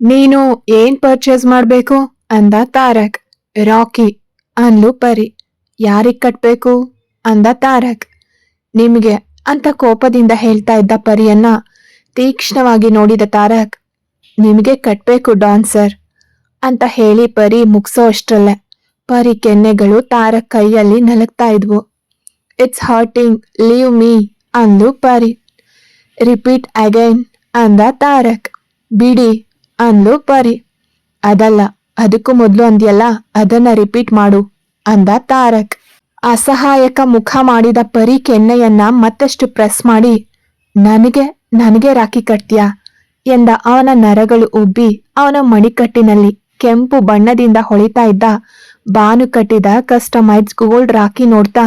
ನೀನು ಏನ್ ಪರ್ಚೇಸ್ ಮಾಡ್ಬೇಕು? ಅಂದ ತಾರಕ್. ರಾಕಿ ಅನ್ಲು ಪರಿ. ಯಾರಿಗ್ ಕಟ್ಬೇಕು? ಅಂದ ತಾರಕ್. ನಿಮ್ಗೆ ಅಂತ ಕೋಪದಿಂದ ಹೇಳ್ತಾ ಇದ್ದ ಪರಿಯನ್ನ ತೀಕ್ಷ್ಣವಾಗಿ ನೋಡಿದ ತಾರಕ್, ನಿಮಗೆ ಕಟ್ಬೇಕು ಡಾನ್ಸರ್? ಅಂತ ಹೇಳಿ ಪರಿ ಮುಗಿಸೋ ಅಷ್ಟ್ರಲ್ಲೇ ಪರಿ ಕೆನ್ನೆಗಳು ತಾರಕ್ ಕೈಯಲ್ಲಿ ನಲಗ್ತಾ ಇದ್ವು. ಇಟ್ಸ್ ಹರ್ಟಿಂಗ್ ಲೀವ್ ಮೀ ಅಂದು ಪರಿ. ರಿಪೀಟ್ ಅಗೈನ್ ಅಂದ ತಾರಕ್. ಬಿಡಿ ಅಂದ್ಲು ಪರಿ ಅದಲ್ಲ, ಅದಕ್ಕೂ ಮೊದಲು ಅಂದ್ಯಲ್ಲ, ಅದನ್ನ ರಿಪೀಟ್ ಮಾಡು, ಅಂದ ತಾರಕ್. ಅಸಹಾಯಕ ಮುಖ ಮಾಡಿದ ಪರಿ ಕೆನ್ನೆಯನ್ನ ಮತ್ತಷ್ಟು ಪ್ರೆಸ್ ಮಾಡಿ, ನನಗೆ ನನಗೆ ರಾಖಿ ಕಟ್ತ್ಯಾ, ಎಂದ ಅವನ ನರಗಳು ಉಬ್ಬಿ, ಅವನ ಮಣಿಕಟ್ಟಿನಲ್ಲಿ ಕೆಂಪು ಬಣ್ಣದಿಂದ ಹೊಳಿತಾ ಇದ್ದ, ಬಾನು ಕಟ್ಟಿದ ಕಸ್ಟಮೈಸ್ ಗೋಲ್ಡ್ ರಾಖಿ ನೋಡ್ತಾ,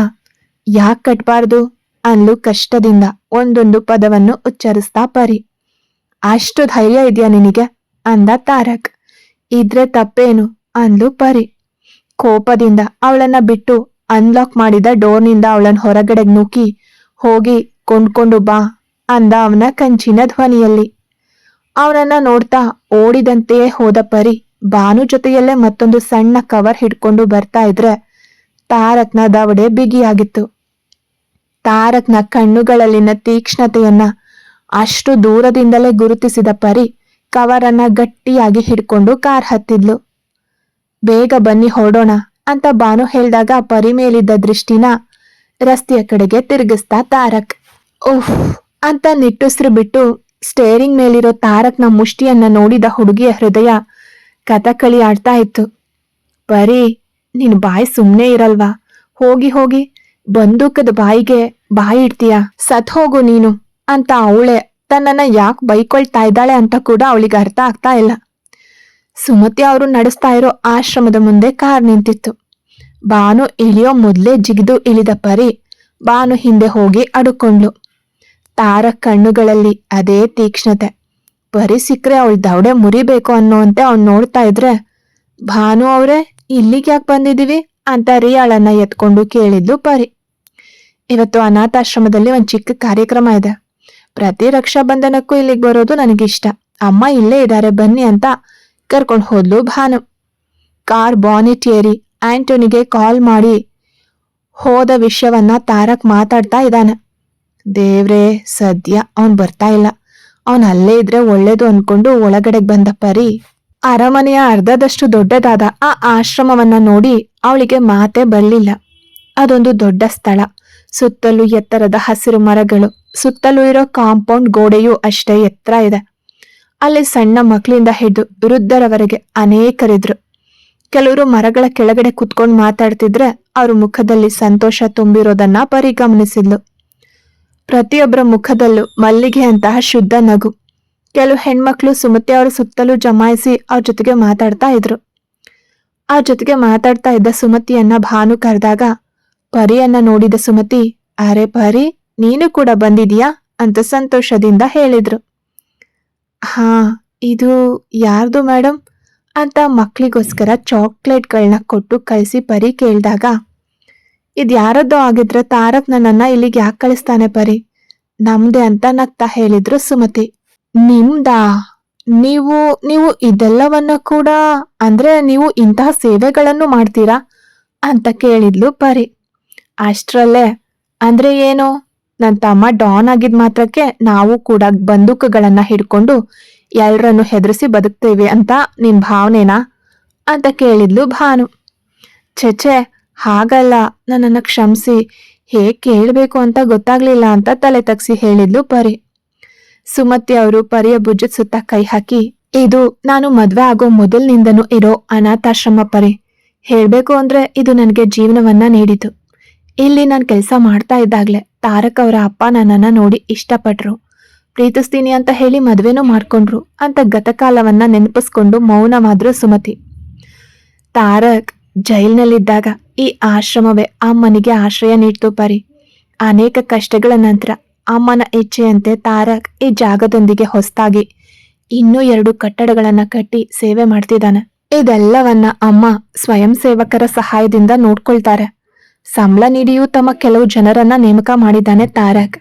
ಯಾಕೆ ಕಟ್ಬಾರ್ದು? ಅನ್ಲು ಕಷ್ಟದಿಂದ ಒಂದೊಂದು ಪದವನ್ನು ಉಚ್ಚರಿಸ್ತಾ ಪರಿ. ಅಷ್ಟು ಧೈರ್ಯ ಇದೆಯಾ ನಿನಗೆ? ಅಂದ ತಾರಕ್. ಇದ್ರೆ ತಪ್ಪೇನು? ಅಂದ್ಲು ಪರಿ. ಕೋಪದಿಂದ ಅವಳನ್ನ ಬಿಟ್ಟು ಅನ್ಲಾಕ್ ಮಾಡಿದ ಡೋರ್ನಿಂದ ಅವಳನ್ನ ಹೊರಗಡೆ ನುಕ್ಕಿ ಹೋಗಿ ಕೊಂಡ್ಕೊಂಡು ಬಾ ಅಂದ ಅವನ ಕಂಚಿನ ಧ್ವನಿಯಲ್ಲಿ. ಅವನನ್ನ ನೋಡ್ತಾ ಓಡಿದಂತೆಯೇ ಹೋದ ಪರಿ ಬಾನು ಜೊತೆಯಲ್ಲೇ ಮತ್ತೊಂದು ಸಣ್ಣ ಕವರ್ ಹಿಡ್ಕೊಂಡು ಬರ್ತಾ ಇದ್ರೆ ತಾರಕ್ನ ದವಡೆ ಬಿಗಿಯಾಗಿತ್ತು. ತಾರಕ್ನ ಕಣ್ಣುಗಳಲ್ಲಿನ ತೀಕ್ಷ್ಣತೆಯನ್ನ ಅಷ್ಟು ದೂರದಿಂದಲೇ ಗುರುತಿಸಿದ ಪರಿ ಕವರನ್ನ ಗಟ್ಟಿಯಾಗಿ ಹಿಡ್ಕೊಂಡು ಕಾರ್ ಹತ್ತಿದ್ಲು. ಬೇಗ ಬನ್ನಿ ಹೊರಡೋಣ ಅಂತ ಬಾನು ಹೇಳಿದಾಗ ಪರಿ ಮೇಲಿದ್ದ ದೃಷ್ಟಿನ ರಸ್ತೆಯ ಕಡೆಗೆ ತಿರುಗಿಸ್ತಾ ತಾರಕ್. ಉಫ್ ಅಂತ ನಿಟ್ಟುಸಿರು ಬಿಟ್ಟು ಸ್ಟೇರಿಂಗ್ ಮೇಲಿರೋ ತಾರಕ್ನ ಮುಷ್ಟಿಯನ್ನ ನೋಡಿದ ಹುಡುಗಿಯ ಹೃದಯ ಕಥಕಳಿ ಆಡ್ತಾ ಇತ್ತು. ಪರಿ, ನಿನ್ ಬಾಯಿ ಸುಮ್ಮನೆ ಇರಲ್ವಾ? ಹೋಗಿ ಹೋಗಿ ಬಂದೂಕದ ಬಾಯಿಗೆ ಬಾಯಿ ಇಡ್ತೀಯ? ಸತ್ ಹೋಗು ನೀನು ಅಂತ ಅವಳೆ ತನ್ನನ್ನ ಯಾಕೆ ಬೈಕೊಳ್ತಾ ಇದ್ದಾಳೆ ಅಂತ ಕೂಡ ಅವಳಿಗೆ ಅರ್ಥ ಆಗ್ತಾ ಇಲ್ಲ. ಸುಮತಿ ಅವರು ನಡೆಸ್ತಾ ಇರೋ ಆಶ್ರಮದ ಮುಂದೆ ಕಾರ್ ನಿಂತಿತ್ತು. ಬಾನು ಇಳಿಯೋ ಮೊದಲೇ ಜಿಗಿದು ಇಳಿದ ಪರಿ ಬಾನು ಹಿಂದೆ ಹೋಗಿ ಅಡುಕೊಂಡ್ಲು. ತಾರ ಕಣ್ಣುಗಳಲ್ಲಿ ಅದೇ ತೀಕ್ಷ್ಣತೆ. ಪರಿ ಸಿಕ್ಕರೆ ಅವಳ ದವಡೆ ಮುರಿಬೇಕು ಅನ್ನೋಂತೆ ಅವ್ನು ನೋಡ್ತಾ ಇದ್ರೆ, ಭಾನು ಅವರೇ, ಇಲ್ಲಿಗೆ ಯಾಕೆ ಬಂದಿದೀವಿ? ಅಂತ ರಿಯಾಳನ್ನ ಎತ್ಕೊಂಡು ಕೇಳಿದ್ಲು ಪರಿ. ಇವತ್ತು ಅನಾಥಾಶ್ರಮದಲ್ಲಿ ಒಂದು ಚಿಕ್ಕ ಕಾರ್ಯಕ್ರಮ ಇದೆ. ಪ್ರತಿ ರಕ್ಷಾಬಂಧನಕ್ಕೂ ಇಲ್ಲಿಗೆ ಬರೋದು ನನಗಿಷ್ಟ. ಅಮ್ಮ ಇಲ್ಲೇ ಇದ್ದಾರೆ ಬನ್ನಿ ಅಂತ ಕರ್ಕೊಂಡು ಹೋದ್ಲು ಭಾನು. ಕಾರ್ ಬಾನೆಟ್ ಏರಿ, ಆಂಟೋನಿಗೆ ಕಾಲ್ ಮಾಡಿ ಹೋದ ವಿಷಯವನ್ನ ತಾರಕ್ ಮಾತಾಡ್ತಾ ಇದ್ದಾನೆ. ದೇವ್ರೇ, ಸದ್ಯ ಅವನ್ ಬರ್ತಾ ಇಲ್ಲ. ಅವನ್ ಅಲ್ಲೇ ಇದ್ರೆ ಒಳ್ಳೇದು ಅನ್ಕೊಂಡು ಒಳಗಡೆಗೆ ಬಂದ ಪರಿ ಅರಮನೆಯ ಅರ್ಧದಷ್ಟು ದೊಡ್ಡದಾದ ಆ ಆಶ್ರಮವನ್ನ ನೋಡಿ ಅವಳಿಗೆ ಮಾತೆ ಬರಲಿಲ್ಲ. ಅದೊಂದು ದೊಡ್ಡ ಸ್ಥಳ, ಸುತ್ತಲೂ ಎತ್ತರದ ಹಸಿರು ಮರಗಳು. ಸುತ್ತಲೂ ಇರೋ ಕಾಂಪೌಂಡ್ ಗೋಡೆಯೂ ಅಷ್ಟೇ ಎತ್ತರ ಇದೆ. ಅಲ್ಲಿ ಸಣ್ಣ ಮಕ್ಕಳಿಂದ ಹಿಡಿದು ವೃದ್ಧರವರೆಗೆ ಅನೇಕರಿದ್ರು. ಕೆಲವರು ಮರಗಳ ಕೆಳಗಡೆ ಕುತ್ಕೊಂಡು ಮಾತಾಡ್ತಿದ್ರೆ ಅವ್ರ ಮುಖದಲ್ಲಿ ಸಂತೋಷ ತುಂಬಿರೋದನ್ನ ಪರಿಗಮನಿಸಿದ್ಲು. ಪ್ರತಿಯೊಬ್ಬರ ಮುಖದಲ್ಲೂ ಮಲ್ಲಿಗೆ ಅಂತಹ ಶುದ್ಧ ನಗು. ಕೆಲವು ಹೆಣ್ಮಕ್ಳು ಸುಮತಿ ಅವರ ಸುತ್ತಲೂ ಜಮಾಯಿಸಿ ಅವ್ರ ಜೊತೆಗೆ ಮಾತಾಡ್ತಾ ಇದ್ರು. ಆ ಜೊತೆಗೆ ಮಾತಾಡ್ತಾ ಇದ್ದ ಸುಮತಿಯನ್ನ ಭಾನು ಕರೆದಾಗ, ಪರಿಯನ್ನ ನೋಡಿದ ಸುಮತಿ, ಅರೆ ಪರಿ ನೀನು ಕೂಡ ಬಂದಿದೀಯಾ? ಅಂತ ಸಂತೋಷದಿಂದ ಹೇಳಿದ್ರು. ಹಾ, ಇದು ಯಾರ್ದು ಮೇಡಮ್ ಅಂತ ಮಕ್ಕಳಿಗೋಸ್ಕರ ಚಾಕ್ಲೇಟ್ಗಳನ್ನ ಕೊಟ್ಟು ಕಳಿಸಿ ಪರಿ ಕೇಳಿದಾಗ, ಇದು ಯಾರದ್ದೋ ಆಗಿದ್ರೆ ತಾರಕ್ ನನ್ನನ್ನ ಇಲ್ಲಿಗೆ ಯಾಕೆ ಕಳಿಸ್ತಾನೆ ಪರಿ? ನಮ್ದೆ ಅಂತ ನಗ್ತಾ ಹೇಳಿದ್ರು ಸುಮತಿ. ನಿಮ್ದಾ? ನೀವು ನೀವು ಇದೆಲ್ಲವನ್ನ ಕೂಡ, ಅಂದ್ರೆ ನೀವು ಇಂತಹ ಸೇವೆಗಳನ್ನು ಮಾಡ್ತೀರಾ? ಅಂತ ಕೇಳಿದ್ಲು ಪರಿ. ಅಷ್ಟರಲ್ಲೇ. ಅಂದ್ರೆ ಏನು? ನನ್ನ ತಮ್ಮ ಡಾನ್ ಆಗಿದ್ ಮಾತ್ರಕ್ಕೆ ನಾವು ಕೂಡ ಬಂದೂಕುಗಳನ್ನ ಹಿಡ್ಕೊಂಡು ಎಲ್ರನ್ನು ಹೆದರಿಸಿ ಬದುಕ್ತೇವೆ ಅಂತ ನಿನ್ ಭಾವನೆನಾ? ಅಂತ ಕೇಳಿದ್ಲು ಭಾನು. ಛೆಛೆ, ಹಾಗಲ್ಲ, ನನ್ನನ್ನು ಕ್ಷಮಿಸಿ, ಹೇಗೆ ಕೇಳಬೇಕು ಅಂತ ಗೊತ್ತಾಗ್ಲಿಲ್ಲ ಅಂತ ತಲೆ ತಗ್ಸಿ ಹೇಳಿದ್ಲು ಪರಿ. ಸುಮತಿ ಅವರು ಪರಿಯ ಭುಜದ ಸುತ್ತ ಕೈ ಹಾಕಿ, ಇದು ನಾನು ಮದ್ವೆ ಆಗೋ ಮೊದಲಿನಿಂದನೂ ಇರೋ ಅನಾಥಾಶ್ರಮ ಪರಿ. ಹೇಳಬೇಕು ಅಂದ್ರೆ ಇದು ನನಗೆ ಜೀವನವನ್ನ ನೀಡಿತು. ಇಲ್ಲಿ ನಾನು ಕೆಲಸ ಮಾಡ್ತಾ ಇದ್ದಾಗಲೇ. ತಾರಕ್ ಅವರ ಅಪ್ಪ ನನ್ನನ್ನು ನೋಡಿ ಇಷ್ಟಪಟ್ರು. ಪ್ರೀತಿಸ್ತೀನಿ ಅಂತ ಹೇಳಿ ಮದುವೆನೂ ಮಾಡ್ಕೊಂಡ್ರು. ಅಂತ ಗತಕಾಲವನ್ನ ನೆನಪಿಸ್ಕೊಂಡು ಮೌನವಾದ್ರು ಸುಮತಿ. ತಾರಕ್ ಜೈಲ್ನಲ್ಲಿದ್ದಾಗ ಈ ಆಶ್ರಮವೇ ಅಮ್ಮನಿಗೆ ಆಶ್ರಯ ನೀಡ್ತು ಪರಿ. ಅನೇಕ ಕಷ್ಟಗಳ ನಂತರ ಅಮ್ಮನ ಇಚ್ಛೆಯಂತೆ ತಾರಕ್ ಈ ಜಾಗದೊಂದಿಗೆ ಹೊಸ್ತಾಗಿ ಇನ್ನೂ ಎರಡು ಕಟ್ಟಡಗಳನ್ನ ಕಟ್ಟಿ ಸೇವೆ ಮಾಡ್ತಿದ್ದಾನೆ. ಇದೆಲ್ಲವನ್ನ ಅಮ್ಮ ಸ್ವಯಂ ಸೇವಕರ ಸಹಾಯದಿಂದ ನೋಡ್ಕೊಳ್ತಾರೆ. ಸಂಬಳ ನೀಡಿಯೂ ತಮ್ಮ ಕೆಲವು ಜನರನ್ನ ನೇಮಕ ಮಾಡಿದ್ದಾನೆ ತಾರಕ್.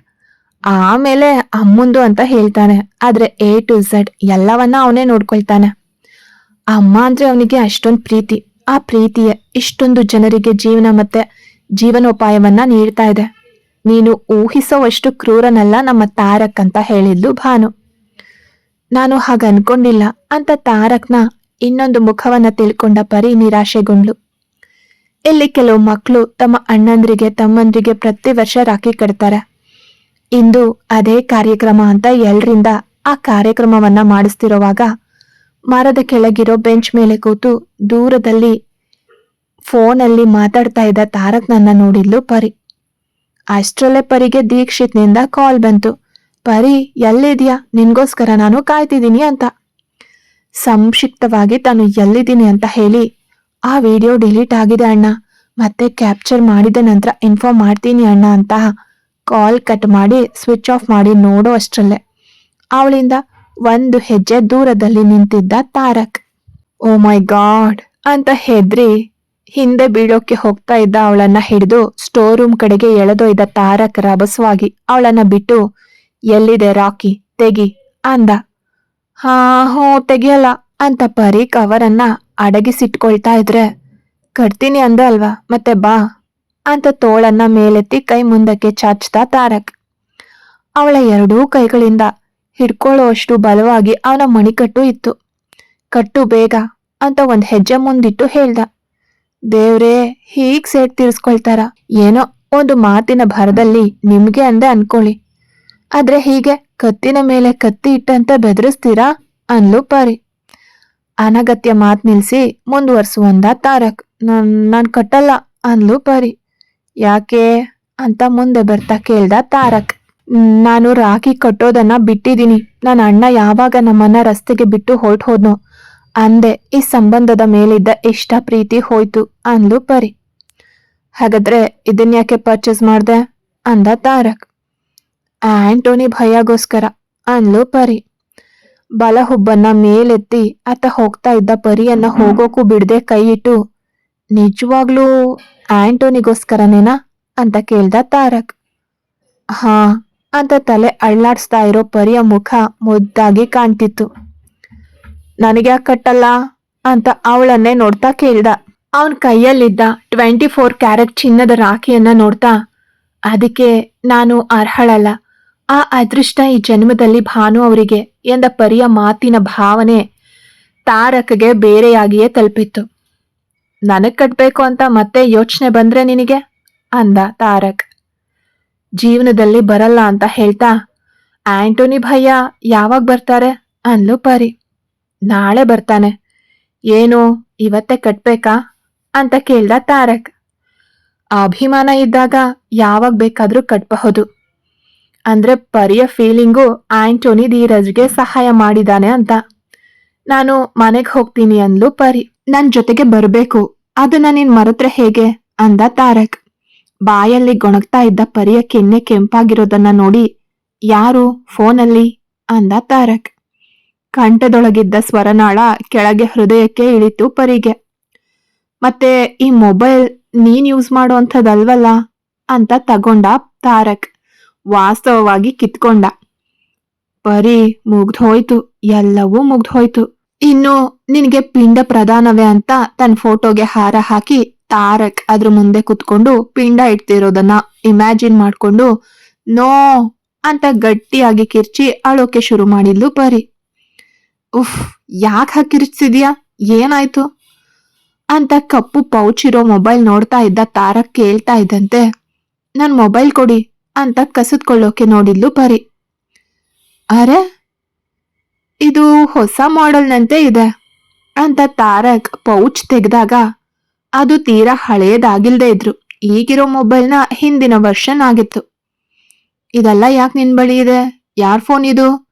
ಆಮೇಲೆ ಅಮ್ಮಂದು ಅಂತ ಹೇಳ್ತಾನೆ. ಆದ್ರೆ ಎ ಟು ಝಡ್ ಎಲ್ಲವನ್ನ ಅವನೇ ನೋಡ್ಕೊಳ್ತಾನೆ. ಅಮ್ಮ ಅಂದ್ರೆ ಅವನಿಗೆ ಅಷ್ಟೊಂದು ಪ್ರೀತಿ. ಆ ಪ್ರೀತಿಯೇ ಇಷ್ಟೊಂದು ಜನರಿಗೆ ಜೀವನ ಮತ್ತೆ ಜೀವನೋಪಾಯವನ್ನ ನೀಡ್ತಾ ಇದೆ. ನೀನು ಊಹಿಸೋವಷ್ಟು ಕ್ರೂರನಲ್ಲ ನಮ್ಮ ತಾರಕ್ ಅಂತ ಹೇಳಿದ್ಲು ಭಾನು. ನಾನು ಹಾಗನ್ಕೊಂಡಿಲ್ಲ ಅಂತ ತಾರಕ್ನ ಇನ್ನೊಂದು ಮುಖವನ್ನ ತಿಳ್ಕೊಂಡ ಪರಿ ನಿರಾಶೆಗೊಂಡ್ಲು. ಇಲ್ಲಿ ಕೆಲವು ಮಕ್ಕಳು ತಮ್ಮ ಅಣ್ಣಂದ್ರಿಗೆ, ತಮ್ಮಂದ್ರಿಗೆ ಪ್ರತಿ ವರ್ಷ ರಾಖಿ ಕಟ್ತಾರೆ. ಇಂದು ಅದೇ ಕಾರ್ಯಕ್ರಮ ಅಂತ ಎಲ್ರಿಂದ ಆ ಕಾರ್ಯಕ್ರಮವನ್ನ ಮಾಡಿಸ್ತಿರೋವಾಗ ಮರದ ಕೆಳಗಿರೋ ಬೆಂಚ್ ಮೇಲೆ ಕೂತು ದೂರದಲ್ಲಿ ಫೋನಲ್ಲಿ ಮಾತಾಡ್ತಾ ಇದ್ದ ತಾರಕ್ ನನ್ನ ನೋಡಿದ್ಲು ಪರಿ. ಅಷ್ಟರಲ್ಲೇ ಪರಿಗೆ ದೀಕ್ಷಿತ್ನಿಂದ ಕಾಲ್ ಬಂತು. ಪರಿ, ಎಲ್ಲಿದ್ಯಾ? ನಿನ್ಗೋಸ್ಕರ ನಾನು ಕಾಯ್ತಿದ್ದೀನಿ ಅಂತ. ಸಂಕ್ಷಿಪ್ತವಾಗಿ ತಾನು ಎಲ್ಲಿದ್ದೀನಿ ಅಂತ ಹೇಳಿ ಆ ವಿಡಿಯೋ ಡಿಲೀಟ್ ಆಗಿದೆ ಅಣ್ಣ. ಮತ್ತೆ ಕ್ಯಾಪ್ಚರ್ ಮಾಡಿದ ನಂತರ ಇನ್ಫಾರ್ಮ್ ಮಾಡ್ತೀನಿ ಅಣ್ಣ ಅಂತ ಕಾಲ್ ಕಟ್ ಮಾಡಿ ಸ್ವಿಚ್ ಆಫ್ ಮಾಡಿ ನೋಡೋ ಅಷ್ಟರಲ್ಲೇ. ಅವಳಿಂದ ಒಂದು ಹೆಜ್ಜೆ ದೂರದಲ್ಲಿ ನಿಂತಿದ್ದ ತಾರಕ್. ಓ ಮೈ ಗಾಡ್ ಅಂತ ಹೆದ್ರಿ ಹಿಂದೆ ಬೀಳೋಕೆ ಹೋಗ್ತಾ ಇದ್ದ ಅವಳನ್ನ ಹಿಡಿದು ಸ್ಟೋರ್ ರೂಮ್ ಕಡೆಗೆ ಎಳೆದೊಯ್ದ ತಾರಕ್ ರಭಸವಾಗಿ ಅವಳನ್ನ ಬಿಟ್ಟು, ಎಲ್ಲಿದೆ ರಾಕಿ? ತೆಗಿ ಅಂದ. ಹಾ ಹೋ ತೆಗಿಯಲ್ಲ ಅಂತ ಪರಿ ಕವರನ್ನ ಅಡಗಿಸಿಟ್ಕೊಳ್ತಾ ಇದ್ರೆ ಕಟ್ತೀನಿ ಅಂದೆ ಅಲ್ವಾ? ಮತ್ತೆ ಬಾ ಅಂತ ತೋಳನ್ನ ಮೇಲೆತ್ತಿ ಕೈ ಮುಂದಕ್ಕೆ ಚಾಚ್ತಾ ತಾರಕ್. ಅವಳ ಎರಡೂ ಕೈಗಳಿಂದ ಹಿಡ್ಕೊಳ್ಳುವಷ್ಟು ಬಲವಾಗಿ ಅವನ ಮಣಿಕಟ್ಟು ಇತ್ತು. ಕಟ್ಟು ಬೇಗ ಅಂತ ಒಂದು ಹೆಜ್ಜೆ ಮುಂದಿಟ್ಟು ಹೇಳ್ದ. ದೇವ್ರೇ, ಹೀಗ್ ಸೇಟ್ ತೀರ್ಸ್ಕೊಳ್ತಾರ? ಏನೋ ಒಂದು ಮಾತಿನ ಭರದಲ್ಲಿ ನಿಮ್ಗೆ ಅಂದೆ ಅನ್ಕೊಳ್ಳಿ. ಆದ್ರೆ ಹೀಗೆ ಕತ್ತಿನ ಮೇಲೆ ಕತ್ತಿ ಇಟ್ಟಂತ ಬೆದರಿಸ್ತೀರಾ? ಅನ್ಲು ಪಾರಿ. ಅನಗತ್ಯ ಮಾತ್ ನಿಲ್ಸಿ ಮುಂದುವರ್ಸುವಂದ ತಾರಕ್, ನಾನು, ನಾನ್ ಕಟ್ಟಲ್ಲ ಅಂದ್ಲು ಪರಿ. ಯಾಕೆ? ಅಂತ ಮುಂದೆ ಬರ್ತಾ ಕೇಳ್ದ ತಾರಕ್. ನಾನು ರಾಖಿ ಕಟ್ಟೋದನ್ನ ಬಿಟ್ಟಿದ್ದೀನಿ. ನನ್ನ ಅಣ್ಣ ಯಾವಾಗ ನಮ್ಮನ್ನ ರಸ್ತೆಗೆ ಬಿಟ್ಟು ಹೊರಟು ಹೋದ್ನೋ, ಅಂದೆ ಈ ಸಂಬಂಧದ ಮೇಲಿದ್ದ ಇಷ್ಟ ಪ್ರೀತಿ ಹೋಯ್ತು ಅಂದ್ಲು ಪರಿ. ಹಾಗಾದ್ರೆ ಇದನ್ಯಾಕೆ ಪರ್ಚೇಸ್ ಮಾಡ್ದೆ? ಅಂದ ತಾರಕ್. ಆಂಟೋನಿ ಭಯಗೋಸ್ಕರ ಅಂದ್ಲು ಪರಿ. ಬಲ ಹುಬ್ಬನ್ನ ಮೇಲೆತ್ತಿ ಆತ ಹೋಗ್ತಾ ಇದ್ದ ಪರಿಯನ್ನ ಹೋಗೋಕು ಬಿಡದೆ ಕೈ ಇಟ್ಟು ನಿಜವಾಗ್ಲೂ ಆಂಟೋನಿಗೋಸ್ಕರನೇನಾ? ಅಂತ ಕೇಳ್ದ ತಾರಕ್. ಹಾ, ಅಂತ ತಲೆ ಅಳ್ಳಾಡ್ಸ್ತಾ ಇರೋ ಪರಿಯ ಮುಖ ಮುದ್ದಾಗಿ ಕಾಣ್ತಿತ್ತು. ನನಗೆ ಕಟ್ಟಲ್ಲ? ಅಂತ ಅವಳನ್ನೇ ನೋಡ್ತಾ ಕೇಳ್ದ. ಅವನ್ ಕೈಯಲ್ಲಿದ್ದ ಟ್ವೆಂಟಿ ಫೋರ್ ಕ್ಯಾರೆಟ್ ಚಿನ್ನದ ರಾಖಿಯನ್ನ ನೋಡ್ತಾ, ಅದಕ್ಕೆ ನಾನು ಅರ್ಹಳಲ್ಲ. ಆ ಅದೃಷ್ಟ ಈ ಜನ್ಮದಲ್ಲಿ ಭಾನು ಅವರಿಗೆ ಎಂದ ಪರಿಯ ಮಾತಿನ ಭಾವನೆ ತಾರಕ್ಗೆ ಬೇರೆಯಾಗಿಯೇ ತಲುಪಿತ್ತು. ನನಗ್ ಕಟ್ಬೇಕು ಅಂತ ಮತ್ತೆ ಯೋಚನೆ ಬಂದ್ರೆ ನಿನಗೆ? ಅಂದ ತಾರಕ್. ಜೀವನದಲ್ಲಿ ಬರಲ್ಲ ಅಂತ ಹೇಳ್ತಾ, ಆಂಟೋನಿ ಭಯ್ಯ ಯಾವಾಗ ಬರ್ತಾರೆ? ಅನ್ಲು ಪರಿ. ನಾಳೆ ಬರ್ತಾನೆ. ಏನು, ಇವತ್ತೇ ಕಟ್ಬೇಕಾ? ಅಂತ ಕೇಳ್ದ ತಾರಕ್. ಅಭಿಮಾನ ಇದ್ದಾಗ ಯಾವಾಗ ಬೇಕಾದ್ರೂ ಕಟ್ಬಹುದು. ಅಂದ್ರೆ ಪರಿಯ ಫೀಲಿಂಗು ಆಂಟೋನಿ ಧೀರಜ್ಗೆ ಸಹಾಯ ಮಾಡಿದಾನೆ ಅಂತ. ನಾನು ಮನೆಗೆ ಹೋಗ್ತೀನಿ ಅಂದ್ಲು ಪರಿ. ನನ್ ಜೊತೆಗೆ ಬರಬೇಕು. ಅದನ್ನ ನೀನ್ ಮರೆತ್ರೆ ಹೇಗೆ? ಅಂದ ತಾರಕ್. ಬಾಯಲ್ಲಿ ಗೊಣಗ್ತಾ ಇದ್ದ ಪರಿಯ ಕೆನ್ನೆ ಕೆಂಪಾಗಿರೋದನ್ನ ನೋಡಿ, ಯಾರು? ಫೋನಲ್ಲಿ? ಅಂದ ತಾರಕ್. ಕಂಠದೊಳಗಿದ್ದ ಸ್ವರನಾಳ ಕೆಳಗೆ ಹೃದಯಕ್ಕೆ ಇಳಿತು ಪರಿಗೆ. ಮತ್ತೆ ಈ ಮೊಬೈಲ್ ನೀನ್ ಯೂಸ್ ಮಾಡುವಂಥದ್ದಲ್ವಲ್ಲ ಅಂತ ತಗೊಂಡ ತಾರಕ್. ವಾಸ್ತವವಾಗಿ ಕಿತ್ಕೊಂಡ. ಪರಿ ಮುಗ್ದೋಯ್ತು ಎಲ್ಲವೂ ಮುಗ್ದೋಯ್ತು ಇನ್ನು ನಿನಗೆ ಪಿಂಡ ಪ್ರಧಾನವೇ ಅಂತ ತನ್ನ ಫೋಟೋಗೆ ಹಾರ ಹಾಕಿ ತಾರಕ್ ಅದ್ರ ಮುಂದೆ ಕುತ್ಕೊಂಡು ಪಿಂಡ ಇಡ್ತಿರೋದನ್ನ ಇಮ್ಯಾಜಿನ್ ಮಾಡ್ಕೊಂಡು, ನೋ ಅಂತ ಗಟ್ಟಿಯಾಗಿ ಕಿರ್ಚಿ ಅಳೋಕೆ ಶುರು ಮಾಡಿದ್ಲು ಪರಿ. ಉಫ್, ಯಾಕೆ ಹಾಕಿರ್ಚಿದ್ಯಾ ಏನಾಯ್ತು? ಅಂತ ಕಪ್ಪು ಪೌಚ್ ಇರೋ ಮೊಬೈಲ್ ನೋಡ್ತಾ ಇದ್ದ ತಾರಕ್ ಕೇಳ್ತಾ ಇದ್ದಂತೆ ನನ್ನ ಮೊಬೈಲ್ ಕೊಡಿ ಅಂತ ಕಸಿದ್ಕೊಳ್ಳೋಕೆ ನೋಡಿದ್ಲು ಪರಿ. ಅರೆ, ಇದು ಹೊಸ ಮಾಡೆಲ್ನಂತೆ ಇದೆ ಅಂತ ತಾರಕ್ ಪೌಚ್ ತೆಗೆದಾಗ ಅದು ತೀರಾ ಹಳೆಯದಾಗಿಲ್ದೆ ಇದ್ರು. ಈಗಿರೋ ಮೊಬೈಲ್ನ ಹಿಂದಿನ ವರ್ಷನ್ ಆಗಿತ್ತು. ಇದೆಲ್ಲ ಯಾಕೆ ನಿನ್ ಬಳಿ ಇದೆ? ಯಾರ್ ಫೋನ್ ಇದು?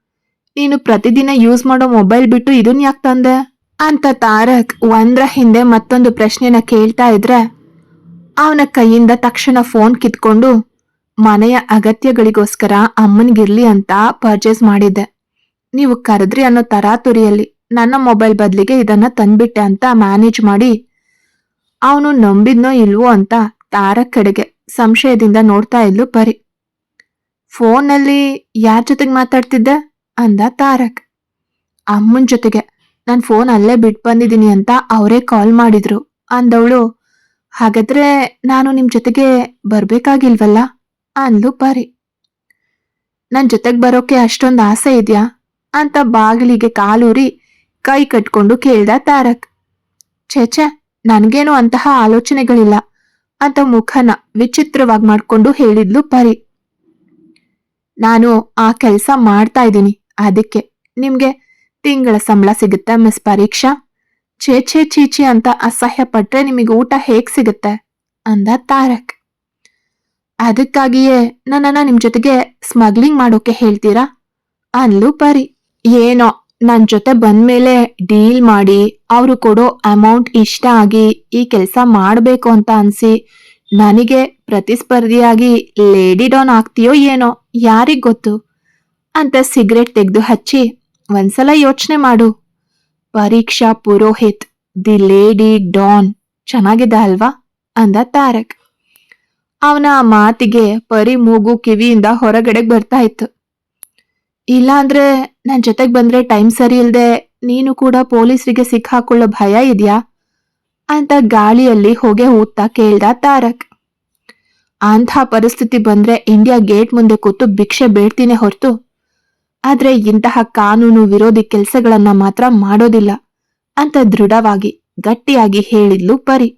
ನೀನು ಪ್ರತಿದಿನ ಯೂಸ್ ಮಾಡೋ ಮೊಬೈಲ್ ಬಿಟ್ಟು ಇದನ್ ಯಾಕೆ ತಂದೆ? ಅಂತ ತಾರಕ್ ಒಂದ್ರ ಹಿಂದೆ ಮತ್ತೊಂದು ಪ್ರಶ್ನೆನ ಕೇಳ್ತಾ ಇದ್ರೆ, ಅವನ ಕೈಯಿಂದ ತಕ್ಷಣ ಫೋನ್ ಕಿತ್ಕೊಂಡು ಮನೆಯ ಅಗತ್ಯಗಳಿಗೋಸ್ಕರ ಅಮ್ಮನಿಗಿರ್ಲಿ ಅಂತ ಪರ್ಚೇಸ್ ಮಾಡಿದ್ದೆ. ನೀವು ಕರೆದ್ರಿ ಅನ್ನೋ ತರಾತುರಿಯಲ್ಲಿ ನನ್ನ ಮೊಬೈಲ್ ಬದಲಿಗೆ ಇದನ್ನ ತಂದ್ಬಿಟ್ಟೆ ಅಂತ ಮ್ಯಾನೇಜ್ ಮಾಡಿ, ಅವನು ನಂಬಿದ್ನೋ ಇಲ್ವೋ ಅಂತ ತಾರಕ್ ಕಡೆಗೆ ಸಂಶಯದಿಂದ ನೋಡ್ತಾ ಇದ್ಲು ಪರಿ. ಫೋನಲ್ಲಿ ಯಾರ ಜೊತೆಗೆ ಮಾತಾಡ್ತಿದ್ದೆ? ಅಂದ ತಾರಕ್. ಅಮ್ಮನ ಜೊತೆಗೆ. ನಾನು ಫೋನ್ ಅಲ್ಲೇ ಬಿಟ್ ಬಂದಿದ್ದೀನಿ ಅಂತ ಅವರೇ ಕಾಲ್ ಮಾಡಿದ್ರು. ಅಂದವಳು. ಹಾಗಾದ್ರೆ ನಾನು ನಿಮ್ಮ ಜೊತೆಗೆ ಬರ್ಬೇಕಾಗಿಲ್ವಲ್ಲ? ಅಂದ್ಲು ಪರಿ. ನನ್ ಜೊತೆಗ್ ಬರೋಕೆ ಅಷ್ಟೊಂದು ಆಸೆ ಇದ್ಯಾ? ಅಂತ ಬಾಗಿಲಿಗೆ ಕಾಲೂರಿ ಕೈ ಕಟ್ಕೊಂಡು ಕೇಳ್ದ ತಾರಕ್. ಛೇಛೆ ನನ್ಗೇನು ಅಂತಹ ಆಲೋಚನೆಗಳಿಲ್ಲ ಅಂತ ಮುಖನ ವಿಚಿತ್ರವಾಗಿ ಮಾಡ್ಕೊಂಡು ಹೇಳಿದ್ಲು ಪರಿ. ನಾನು ಆ ಕೆಲಸ ಮಾಡ್ತಾ ಇದ್ದೀನಿ. ಅದಕ್ಕೆ ನಿಮ್ಗೆ ತಿಂಗಳ ಸಂಬಳ ಸಿಗುತ್ತೆ, ಮಿಸ್ ಪರೀಕ್ಷಾ? ಛೇ ಛೇ ಚೀಚಿ ಅಂತ ಅಸಹ್ಯ ಪಟ್ರೆ ನಿಮಗೆ ಊಟ ಹೇಗ್ ಸಿಗುತ್ತೆ? ಅಂದ ತಾರಕ್. ಅದಕ್ಕಾಗಿಯೇ ನನ್ನನ್ನ ನಿಮ್ ಜೊತೆಗೆ ಸ್ಮಗ್ಲಿಂಗ್ ಮಾಡೋಕೆ ಹೇಳ್ತೀರಾ? ಅನ್ಲು ಪರಿ. ಏನೋ, ನನ್ ಜೊತೆ ಬಂದ್ಮೇಲೆ ಡೀಲ್ ಮಾಡಿ ಅವರು ಕೊಡೋ ಅಮೌಂಟ್ ಇಷ್ಟ ಆಗಿ ಈ ಕೆಲಸ ಮಾಡಬೇಕು ಅಂತ ಅನ್ಸಿ ನನಗೆ ಪ್ರತಿಸ್ಪರ್ಧಿಯಾಗಿ ಲೇಡಿ ಡಾನ್ ಆಗ್ತೀಯೋ ಏನೋ, ಯಾರಿಗ್ ಗೊತ್ತು? ಅಂತ ಸಿಗರೆಟ್ ತೆಗೆದು ಹಚ್ಚಿ, ಒಂದ್ಸಲ ಯೋಚನೆ ಮಾಡು. ಪರೀಕ್ಷಾ ಪುರೋಹಿತ್, ದಿ ಲೇಡಿ ಡಾನ್ ಚೆನ್ನಾಗಿದೆ ಅಲ್ವಾ? ಅಂದ ತಾರಕ್. ಅವನ ಆ ಮಾತಿಗೆ ಪರಿ ಮೂಗು ಕಿವಿಯಿಂದ ಹೊರಗಡೆಗೆ ಬರ್ತಾ ಇತ್ತು. ಇಲ್ಲಾಂದ್ರೆ ನನ್ನ ಜೊತೆಗ್ ಬಂದ್ರೆ ಟೈಮ್ ಸರಿ ಇಲ್ಲದೆ ನೀನು ಕೂಡ ಪೊಲೀಸರಿಗೆ ಸಿಕ್ಕಾಕೊಳ್ಳೋ ಭಯ ಇದ್ಯಾ? ಅಂತ ಗಾಳಿಯಲ್ಲಿ ಹೊಗೆ ಊದ್ತಾ ಕೇಳ್ದ ತಾರಕ್. ಅಂಥ ಪರಿಸ್ಥಿತಿ ಬಂದ್ರೆ ಇಂಡಿಯಾ ಗೇಟ್ ಮುಂದೆ ಕೂತು ಭಿಕ್ಷೆ ಬೇಡ್ತೀನಿ ಹೊರತು. ಆದ್ರೆ ಇಂತಹ ಕಾನೂನು ವಿರೋಧಿ ಕೆಲಸಗಳನ್ನ ಮಾತ್ರ ಮಾಡೋದಿಲ್ಲ ಅಂತ ದೃಢವಾಗಿ ಗಟ್ಟಿಯಾಗಿ ಹೇಳಿದ್ಲು ಪರಿ.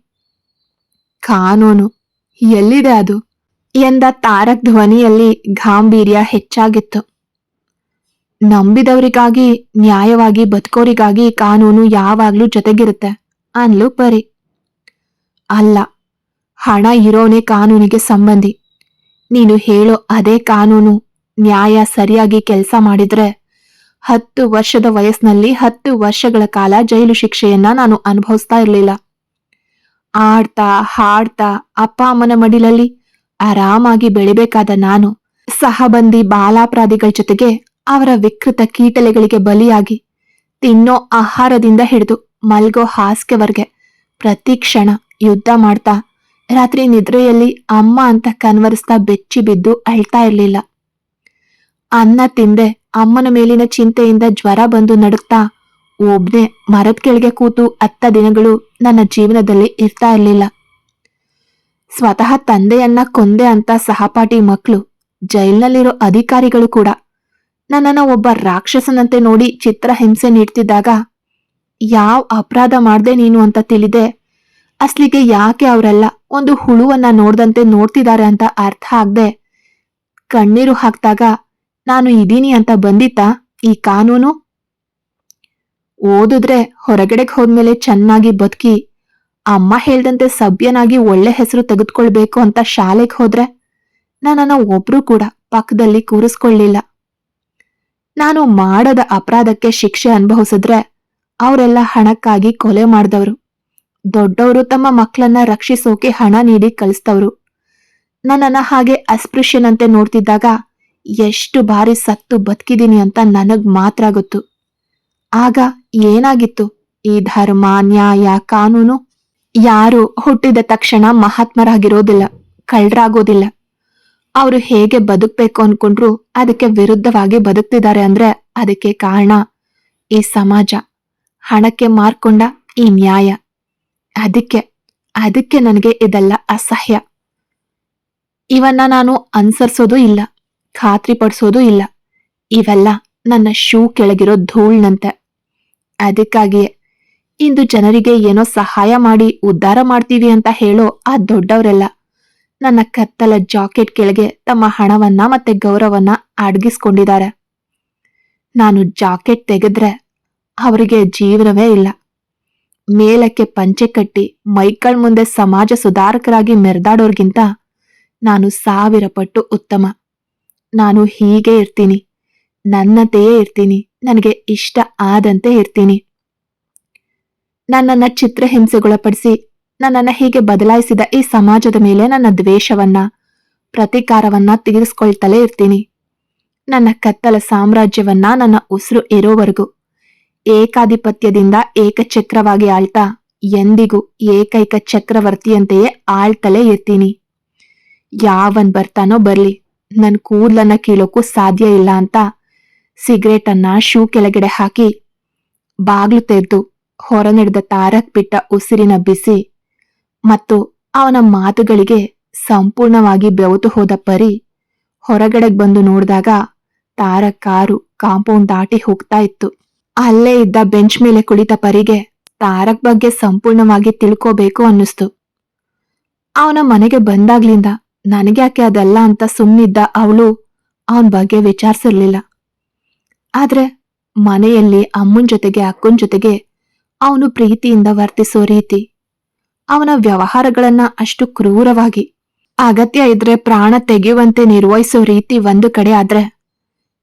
ಕಾನೂನು. ಎಲ್ಲಿದೆ ಅದು? ಎಂದ ತಾರಕ್ ಧ್ವನಿಯಲ್ಲಿ ಗಾಂಭೀರ್ಯ ಹೆಚ್ಚಾಗಿತ್ತು. ನಂಬಿದವರಿಗಾಗಿ, ನ್ಯಾಯವಾಗಿ ಬದುಕೋರಿಗಾಗಿ ಕಾನೂನು ಯಾವಾಗ್ಲೂ ಜೊತೆಗಿರುತ್ತೆ, ಅನ್ಲು ಪರಿ. ಅಲ್ಲ, ಹಣ ಇರೋನೇ ಕಾನೂನಿಗೆ ಸಂಬಂಧಿ. ನೀನು ಹೇಳೋ ಅದೇ ಕಾನೂನು ನ್ಯಾಯ ಸರಿಯಾಗಿ ಕೆಲಸ ಮಾಡಿದ್ರೆ, ಹತ್ತು ವರ್ಷದ ವಯಸ್ಸಿನಲ್ಲಿ ಹತ್ತು ವರ್ಷಗಳ ಕಾಲ ಜೈಲು ಶಿಕ್ಷೆಯನ್ನ ನಾನು ಅನುಭವಿಸ್ತಾ ಇರ್ಲಿಲ್ಲ. ಆಡ್ತಾ, ಹಾಡ್ತಾ, ಅಪ್ಪ ಅಮ್ಮನ ಮಡಿಲಲ್ಲಿ ಆರಾಮಾಗಿ ಬೆಳಿಬೇಕಾದ ನಾನು. ಸಹಬಂದಿ ಬಾಲಾಪರಾಧಿಗಳ ಜೊತೆಗೆ ಅವರ ವಿಕೃತ ಕೀಟಲೆಗಳಿಗೆ ಬಲಿಯಾಗಿ ತಿನ್ನೋ ಆಹಾರದಿಂದ ಹಿಡಿದು ಮಲ್ಗೋ ಹಾಸಿಗೆವರೆಗೆ ಪ್ರತಿ ಕ್ಷಣ ಯುದ್ಧ ಮಾಡ್ತಾ, ರಾತ್ರಿ ನಿದ್ರೆಯಲ್ಲಿ ಅಮ್ಮ ಅಂತ ಕನ್ವರಿಸ್ತಾ ಬೆಚ್ಚಿ ಬಿದ್ದು ಅಳ್ತಾ ಇರ್ಲಿಲ್ಲ. ಅನ್ನ ತಿಂದೆ ಅಮ್ಮನ ಮೇಲಿನ ಚಿಂತೆಯಿಂದ ಜ್ವರ ಬಂದು ನಡುಕ್ತಾ ಒಬ್ನೇ ಮರದ ಕೆಳಗೆ ಕೂತು ಹತ್ತ ದಿನಗಳು ನನ್ನ ಜೀವನದಲ್ಲಿ ಇರ್ತಾ ಇರಲಿಲ್ಲ. ಸ್ವತಃ ತಂದೆಯನ್ನ ಕೊಂದೆ ಅಂತ ಸಹಪಾಠಿ ಮಕ್ಕಳು ಜೈಲ್ನಲ್ಲಿರೋ ಅಧಿಕಾರಿಗಳು ಕೂಡ ನನ್ನನ್ನು ಒಬ್ಬ ರಾಕ್ಷಸನಂತೆ ನೋಡಿ ಚಿತ್ರ ಹಿಂಸೆ ನೀಡ್ತಿದ್ದಾಗ, ಯಾವ ಅಪರಾಧ ಮಾಡ್ದೆ ನೀನು ಅಂತ ತಿಳಿದೆ? ಅಸ್ಲಿಗೆ ಯಾಕೆ ಅವರೆಲ್ಲ ಒಂದು ಹುಳುವನ್ನ ನೋಡ್ದಂತೆ ನೋಡ್ತಿದ್ದಾರೆ ಅಂತ ಅರ್ಥ ಆಗದೆ, ಕಣ್ಣೀರು ಹಾಕ್ದಾಗ, ನಾನು ಇದ್ದೀನಿ ಅಂತ ಬಂದಿತ್ತಾ? ಈ ಕಾನೂನು? ಓದಿದ್ರೆ ಹೊರಗಡೆಗೆ ಹೋದ್ಮೇಲೆ ಚೆನ್ನಾಗಿ ಬದುಕಿ, ಅಮ್ಮ ಹೇಳ್ದಂತೆ ಸಭ್ಯನಾಗಿ ಒಳ್ಳೆ ಹೆಸರು ತೆಗೆದುಕೊಳ್ಬೇಕು ಅಂತ ಶಾಲೆಗೆ ಹೋದ್ರೆ ನಾನನ್ನ ಒಬ್ರು ಕೂಡ ಪಕ್ಕದಲ್ಲಿ ಕೂರಿಸ್ಕೊಳ್ಳಿಲ್ಲ ನಾನು ಮಾಡದ ಅಪರಾಧಕ್ಕೆ ಶಿಕ್ಷೆ ಅನುಭವಿಸಿದ್ರೆ ಅವರೆಲ್ಲ ಹಣಕ್ಕಾಗಿ ಕೊಲೆ ಮಾಡಿದವರು. ದೊಡ್ಡವರು ತಮ್ಮ ಮಕ್ಕಳನ್ನ ರಕ್ಷಿಸೋಕೆ ಹಣ ನೀಡಿ ಕಳಿಸ್ತವ್ರು. ನನ್ನನ್ನ ಹಾಗೆ ಅಸ್ಪೃಶ್ಯನಂತೆ ನೋಡ್ತಿದ್ದಾಗ ಎಷ್ಟು ಬಾರಿ ಸತ್ತು ಬದುಕಿದ್ದೀನಿ ಅಂತ ನನಗ್ ಮಾತ್ರ ಗೊತ್ತು. ಆಗ ಏನಾಗಿತ್ತು? ಈ ಧರ್ಮ, ನ್ಯಾಯ, ಕಾನೂನು ಯಾರು ಹುಟ್ಟಿದ ತಕ್ಷಣ ಮಹಾತ್ಮರಾಗಿರೋದಿಲ್ಲ ಕಳ್ರಾಗೋದಿಲ್ಲ ಅವರು ಹೇಗೆ ಬದುಕ್ಬೇಕು ಅನ್ಕೊಂಡ್ರು ಅದಕ್ಕೆ ವಿರುದ್ಧವಾಗಿ ಬದುಕ್ತಿದ್ದಾರೆ ಅಂದ್ರೆ ಅದಕ್ಕೆ ಕಾರಣ ಈ ಸಮಾಜ. ಹಣಕ್ಕೆ ಮಾರ್ಕೊಂಡ ಈ ನ್ಯಾಯ. ಅದಕ್ಕೆ ಅದಕ್ಕೆ ನನಗೆ ಇದೆಲ್ಲ ಅಸಹ್ಯ. ಇವನ್ನ ನಾನು ಅನ್ಸರ್ಸೋದು ಇಲ್ಲ ಖಾತ್ರಿ ಪಡಿಸೋದು ಇಲ್ಲ. ಇವೆಲ್ಲ ನನ್ನ ಶೂ ಕೆಳಗಿರೋ ಧೂಳ್ನಂತೆ. ಅದಕ್ಕಾಗಿಯೇ ಇಂದು ಜನರಿಗೆ ಏನೋ ಸಹಾಯ ಮಾಡಿ ಉದ್ಧಾರ ಮಾಡ್ತೀವಿ ಅಂತ ಹೇಳೋ ಆ ದೊಡ್ಡವರೆಲ್ಲ ನನ್ನ ಕತ್ತಲ ಜಾಕೆಟ್ ಕೆಳಗೆ ತಮ್ಮ ಹಣವನ್ನ ಮತ್ತೆ ಗೌರವನ್ನ ಅಡಗಿಸ್ಕೊಂಡಿದ್ದಾರೆ. ನಾನು ಜಾಕೆಟ್ ತೆಗೆದ್ರೆ ಅವರಿಗೆ ಜೀವನವೇ ಇಲ್ಲ. ಮೇಲಕ್ಕೆ ಪಂಚೆ ಕಟ್ಟಿ ಮೈಕಳ್ ಮುಂದೆ ಸಮಾಜ ಸುಧಾರಕರಾಗಿ ಮೆರೆದಾಡೋರ್ಗಿಂತ ನಾನು ಸಾವಿರ ಪಟ್ಟು ಉತ್ತಮ. ನಾನು ಹೀಗೆ ಇರ್ತೀನಿ. ನನ್ನಂತೆಯೇ ಇರ್ತೀನಿ, ನನಗೆ ಇಷ್ಟ ಆದಂತೆ ಇರ್ತೀನಿ. ನನ್ನನ್ನ ಚಿತ್ರಹಿಂಸೆಗೊಳಪಡಿಸಿ, ನನ್ನನ್ನ ಹೀಗೆ ಬದಲಾಯಿಸಿದ ಈ ಸಮಾಜದ ಮೇಲೆ ನನ್ನ ದ್ವೇಷವನ್ನ, ಪ್ರತೀಕಾರವನ್ನ ತೀರಿಸ್ಕೊಳ್ತಲೇ ಇರ್ತೀನಿ. ನನ್ನ ಕತ್ತಲ ಸಾಮ್ರಾಜ್ಯವನ್ನ ನನ್ನ ಉಸಿರು ಇರೋವರೆಗೂ, ಏಕಾಧಿಪತ್ಯದಿಂದ ಏಕಚಕ್ರವಾಗಿ ಆಳ್ತಾ, ಎಂದಿಗೂ ಏಕೈಕ ಚಕ್ರವರ್ತಿಯಂತೆಯೇ ಆಳ್ತಲೇ ಇರ್ತೀನಿ. ಯಾವನ್ ಬರ್ತಾನೋ ಬರ್ಲಿ, ನನ್ ಕೂದ್ಲನ್ನ ಕೀಳೋಕ್ಕೂ ಸಾಧ್ಯ ಇಲ್ಲ ಅಂತ ಸಿಗರೇಟ್ ಅನ್ನ ಶೂ ಕೆಳಗಡೆ ಹಾಕಿ ಬಾಗ್ಲು ತೆರೆದು ಹೊರ ನಡೆದ ತಾರಕ್ ಬಿಟ್ಟ ಉಸಿರಿನ ಬಿಸಿ ಮತ್ತು ಅವನ ಮಾತುಗಳಿಗೆ ಸಂಪೂರ್ಣವಾಗಿ ಬೆವತು ಹೋದ ಪರಿ ಹೊರಗಡೆಗೆ ಬಂದು ನೋಡಿದಾಗ ತಾರಕ್ ಕಾರು ಕಾಂಪೌಂಡ್ ದಾಟಿ ಹೋಗ್ತಾ ಇತ್ತು. ಅಲ್ಲೇ ಇದ್ದ ಬೆಂಚ್ ಮೇಲೆ ಕುಳಿತ ಪರಿಗೆ ತಾರಕ್ ಬಗ್ಗೆ ಸಂಪೂರ್ಣವಾಗಿ ತಿಳ್ಕೋಬೇಕು ಅನ್ನಿಸ್ತು. ಅವನ ಮನೆಗೆ ಬಂದಾಗ್ಲಿಂದ ನನಗ್ಯಾಕೆ ಅದಲ್ಲ ಅಂತ ಸುಮ್ಮನಿದ್ದ ಅವಳು ಅವನ ಬಗ್ಗೆ ವಿಚಾರಿಸಿರ್ಲಿಲ್ಲ. ಆದ್ರೆ ಮನೆಯಲ್ಲಿ ಅಮ್ಮನ್ ಜೊತೆಗೆ, ಅಕ್ಕನ್ ಜೊತೆಗೆ ಅವನು ಪ್ರೀತಿಯಿಂದ ವರ್ತಿಸೋ ರೀತಿ. ಅವನ ವ್ಯವಹಾರಗಳನ್ನ ಅಷ್ಟು ಕ್ರೂರವಾಗಿ, ಅಗತ್ಯ ಇದ್ರೆ ಪ್ರಾಣ ತೆಗೆಯುವಂತೆ ನಿರ್ವಹಿಸೋ ರೀತಿ ಒಂದು ಕಡೆ ಆದ್ರೆ,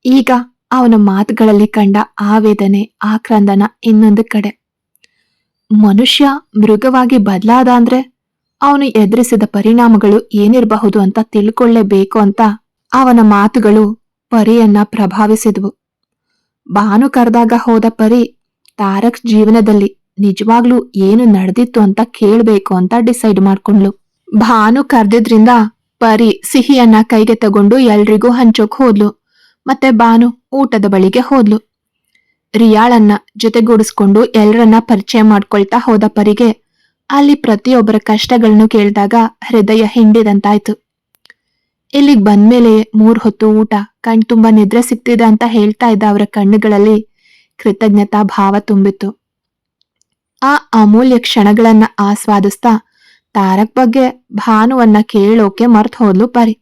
ಈಗ ಅವನ ಮಾತುಗಳಲ್ಲಿ ಕಂಡ ಆವೇದನೆ, ಆಕ್ರಂದನ ಇನ್ನೊಂದು ಕಡೆ. ಮನುಷ್ಯ ಮೃಗವಾಗಿ ಬದಲಾದ ಅಂದ್ರೆ ಅವನು ಎದುರಿಸಿದ ಪರಿಣಾಮಗಳು ಏನಿರಬಹುದು ಅಂತ ತಿಳ್ಕೊಳ್ಳೇಬೇಕು ಅಂತ ಅವನ ಮಾತುಗಳು ಪರಿಯನ್ನ ಪ್ರಭಾವಿಸಿದ್ವು. ಭಾನು ಕರೆದಾಗ ಹೋದ ಪರಿ ತಾರಕ್ ಜೀವನದಲ್ಲಿ ನಿಜವಾಗ್ಲೂ ಏನು ನಡೆದಿತ್ತು ಅಂತ ಕೇಳ್ಬೇಕು ಅಂತ ಡಿಸೈಡ್ ಮಾಡ್ಕೊಂಡ್ಲು ಭಾನು ಕರ್ದಿದ್ರಿಂದ ಪರಿ ಸಿಹಿಯನ್ನ ಕೈಗೆ ತಗೊಂಡು ಎಲ್ರಿಗೂ ಹಂಚೋಕ್ ಹೋದ್ಲು. ಮತ್ತೆ ಭಾನು ಊಟದ ಬಳಿಗೆ ಹೋದ್ಲು. ರಿಯಾಳನ್ನ ಜೊತೆಗೂಡಿಸ್ಕೊಂಡು ಎಲ್ರನ್ನ ಪರಿಚಯ ಮಾಡ್ಕೊಳ್ತಾ ಹೋದ ಪರಿಗೆ ಅಲ್ಲಿ ಪ್ರತಿಯೊಬ್ಬರ ಕಷ್ಟಗಳನ್ನು ಕೇಳಿದಾಗ ಹೃದಯ ಹಿಂಡಿದಂತಾಯ್ತು. ಇಲ್ಲಿಗ್ ಬಂದ್ಮೇಲೆ ಮೂರ್ ಹೊತ್ತು ಊಟ, ಕಣ್ ತುಂಬಾ ನಿದ್ರೆ ಸಿಗ್ತಿದೆ ಅಂತ ಹೇಳ್ತಾ ಇದ್ದ ಅವರ ಕಣ್ಣುಗಳಲ್ಲಿ ಕೃತಜ್ಞತಾ ಭಾವ ತುಂಬಿತ್ತು. ಆ ಅಮೂಲ್ಯ ಕ್ಷಣಗಳನ್ನ ಆಸ್ವಾದಿಸ್ತಾ ತಾರಕ್ ಬಗ್ಗೆ ಭಾನುವನ್ನ ಕೇಳೋಕೆ ಮರ್ತ್ ಹೋದ್ಲು ಪರಿ.